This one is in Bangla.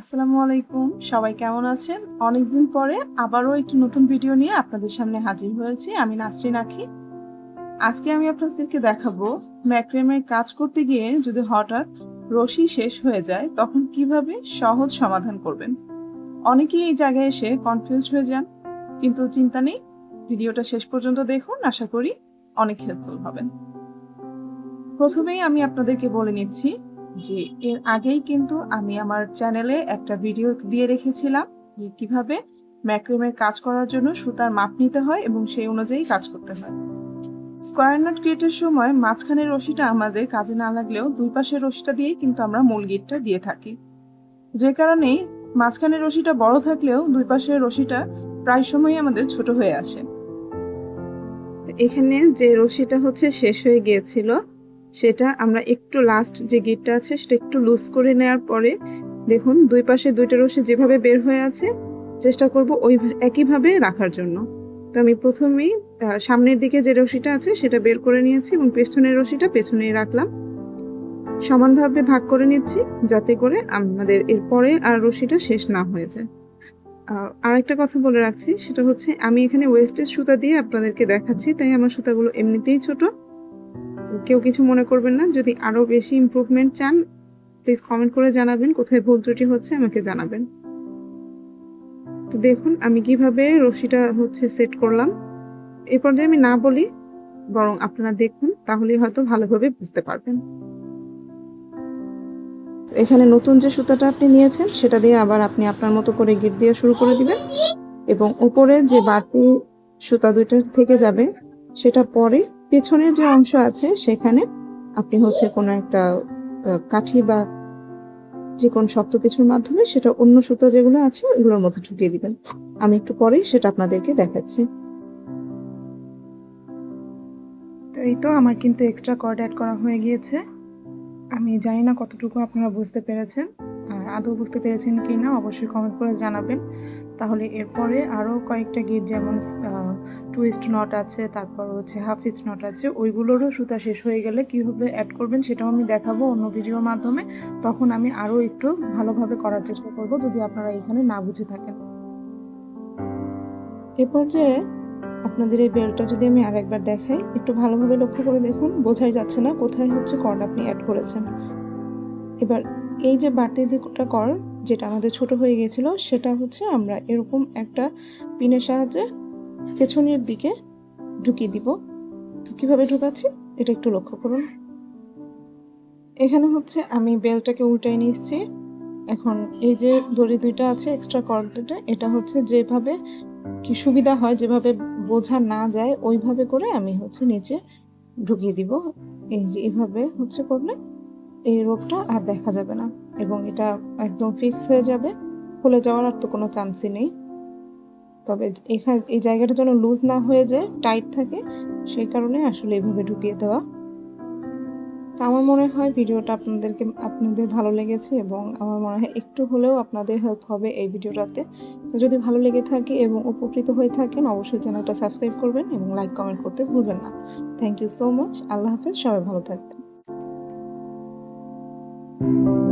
আসসালামু আলাইকুম। সবাই কেমন আছেন? অনেকদিন পরে আবারও একটি নতুন ভিডিও নিয়ে আপনাদের সামনে হাজির হয়েছি। আমি নাসরিন আখি। আজকে আমি আপনাদেরকে দেখাবো ম্যাক্রেমের কাজ করতে গিয়ে যদি হঠাৎ রশি শেষ হয়ে যায়, তখন কীভাবে সহজ সমাধান করবেন? অনেকেই এই জায়গায় এসে কনফিউজড হয়ে যান, কিন্তু চিন্তা নেই। ভিডিওটা শেষ পর্যন্ত দেখুন, আশা করি অনেক হেল্পফুল হবেন। প্রথমেই আমি আপনাদেরকে বলে নিচ্ছি যে এর আগেই কিন্তু আমি আমার চ্যানেলে একটা ভিডিও দিয়ে রেখেছিলাম যে কীভাবে ম্যাক্রিমের কাজ করার জন্য সুতার মাপ নিতে হয় এবং সেই অনুযায়ী কাজ করতে হয়। স্কোয়ার নাট ক্রিয়েটের সময় মাঝখানের রশিটা আমাদের কাজে না লাগলেও দুই পাশের রশিটা দিয়েই কিন্তু আমরা মূল গিটটা দিয়ে থাকি। যে কারণে মাঝখানের রশিটা বড় থাকলেও দুই পাশের রশিটা প্রায় সময়ই আমাদের ছোট হয়ে আসে। এখানে যে রশিটা হচ্ছে শেষ হয়ে গিয়েছিল সেটা আমরা একটু লাস্ট যে গিটটা আছে, সেটা একটু লুজ করে নেওয়ার পরে, দেখুন, দুই পাশে দুইটা রশি যেভাবে বের হয়ে আছে, চেষ্টা করব ওই একইভাবে রাখার জন্য। তো আমি প্রথমেই সামনের দিকে যে রশিটা আছে, সেটা বের করে নিয়েছি এবং পেছনের রশিটা পেছনেই রাখলাম। সমানভাবে ভাগ করে নিচ্ছি, যাতে করে আমাদের এরপরে আর রশিটা শেষ না হয়ে যায়। আর একটা কথা বলে রাখছি, সেটা হচ্ছে আমি এখানে ওয়েস্টেজ সুতা দিয়ে আপনাদেরকে দেখাচ্ছি, তাই আমার সুতাগুলো এমনিতেই ছোট। তো কেউ কিছু মনে করবেন না। যদি আরও বেশি ইমপ্রুভমেন্ট চান প্লিজ কমেন্ট করে জানাবেন কোথায় ভুল ত্রুটি হচ্ছে, আমাকে জানাবেন। তো দেখুন, আমি কীভাবে রশিটা হচ্ছে সেট করলাম। এই পর্যায়ে আমি না বলি, বরং আপনারা দেখুন তাহলে হয়তো ভালোভাবে বুঝতে পারবেন। এখানে নতুন যে সুতাটা আপনি নিয়েছেন, সেটা দিয়ে আবার আপনি আপনার মতো করে গিট দিয়ে শুরু করে দিবেন। এবং উপরে যে বাড়তি সুতা দুইটা থেকে যাবে, সেটা পরে পেছনের যে অংশ আছে, সেখানে আপনি হচ্ছে কোনো একটা কাঠি বা যে কোনো শক্ত কিছুর মাধ্যমে সেটা অন্য সুতা যেগুলো আছে ওগুলোর মধ্যে ঢুকিয়ে দিবেন। আমি একটু পরেই সেটা আপনাদেরকে দেখাচ্ছি। তো এই তো আমার কিন্তু এক্সট্রা কর্ড অ্যাড করা হয়ে গিয়েছে। আমি জানি না কতটুকু আপনারা বুঝতে পেরেছেন। আদৌ বুঝতে পেরেছেন কি না, অবশ্যই কমেন্ট করে জানাবেন। তাহলে এরপরে আরও কয়েকটা গিট যেমন টুইস্ট নট আছে, তারপর হচ্ছে হাফ ইচ নট আছে, ওইগুলোরও সুতা শেষ হয়ে গেলে কীভাবে অ্যাড করবেন সেটাও আমি দেখাবো অন্য ভিডিওর মাধ্যমে। তখন আমি আরও একটু ভালোভাবে করার চেষ্টা করব, যদি আপনারা এখানে না বুঝে থাকেন। এ পর্যায়ে আপনাদের এই বেলটা যদি আমি আরেকবার দেখাই, একটু ভালোভাবে লক্ষ্য করে দেখুন, বোঝাই যাচ্ছে না কোথায় হচ্ছে কর্ড আপনি অ্যাড করেছেন। এবার এই যে বাড়তি দিকটা কর যেটা আমাদের ছোট হয়ে গিয়েছিল, সেটা হচ্ছে আমরা এরকম একটা পিনের সাহায্যে পেছনের দিকে ঢুকিয়ে দিব। তো কীভাবে ঢুকাচ্ছি এটা একটু লক্ষ্য করুন। এখানে হচ্ছে আমি বেলটাকে উল্টাই নিচ্ছি এখন এই যে দড়ি দুইটা আছে এক্সট্রা কর্ড দুটা এটা হচ্ছে যেভাবে কি সুবিধা হয়, যেভাবে বোঝা না যায়, ওইভাবে করে আমি হচ্ছে নিচে ঢুকিয়ে দিব। এই যে এভাবে হচ্ছে করলে এই রোগটা আর দেখা যাবে না এবং এটা একদম ফিক্স হয়ে যাবে। খুলে যাওয়ার আর তো কোনো চান্সই নেই। তবে এখানে, এই জায়গাটা যেন লুজ না হয়ে যায় টাইট থাকে, সেই কারণে আসলে এভাবে ঢুকিয়ে দেওয়া। তা আমার মনে হয় ভিডিওটা আপনাদেরকে, আপনাদের ভালো লেগেছে এবং আমার মনে হয় একটু হলেও আপনাদের হেল্প হবে এই ভিডিওটাতে। তো যদি ভালো লেগে থাকে এবং উপকৃত হয়ে থাকেন, অবশ্যই চ্যানেলটা সাবস্ক্রাইব করবেন এবং লাইক কমেন্ট করতে ভুলবেন না। থ্যাংক ইউ সো মাচ আল্লাহ হাফেজ। সবাই ভালো থাকবেন। thank you